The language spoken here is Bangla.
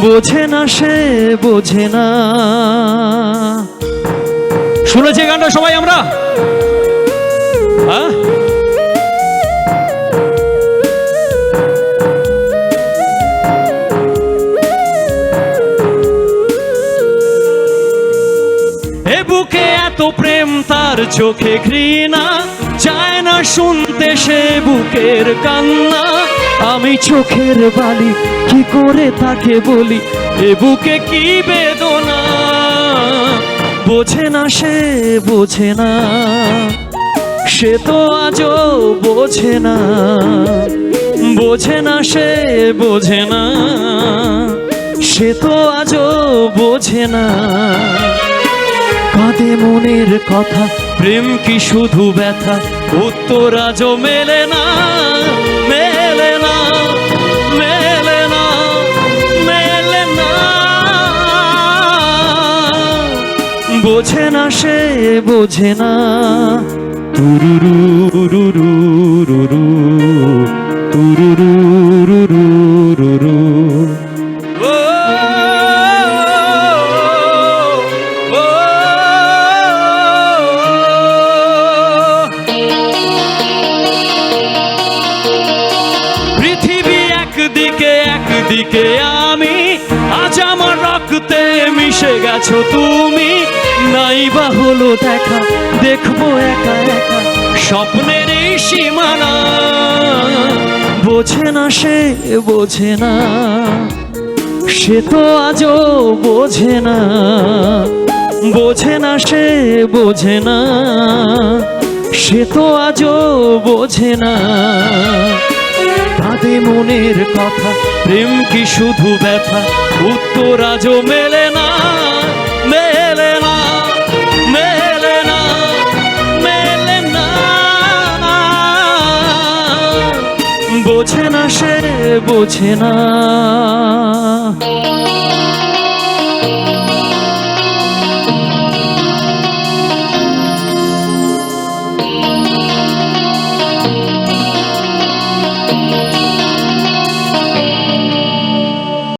বোঝে না সে, বোঝে না। শুনেছি গানটা সবাই আমরা? হ্যাঁ? বুকে এত প্রেম, তার চোখে ঘৃণা। চায় না শুনতে সে বুকের কান্না। আমি চোখের বালি কি করে তাকে বলি? এ বুকে কি বেদনা? বোঝে না সে, বোঝে না। সে তো আজও বোঝে না। বোঝে না সে, বোঝে না। সে তো আজও বোঝে না। কাঁদে মনের কথা, প্রেম কি শুধু ব্যথা? উত্তর আজও মেলে না মেলে না মেলে না মেলে না। বোঝে না সে, বোঝে না। তুরুরু রুরু রুরু তুরুরু একদিকে একদিকে আমি। আজ আমার রক্তে মিশে গেছো তুমি। নাই বা হলো দেখা, দেখব একা একা। স্বপ্নের এই সীমানা, বোঝে না সে, বোঝে না। সে তো আজও বোঝে না। বোঝে না সে, বোঝে না। সে তো আজও বোঝে না। কাঁদে মনের কথা। প্রেম কি শুধু ব্যথা? উত্তর আজও মেলে না মেলে না মেলে না মেলে না। বোঝে না সে, বোঝে না।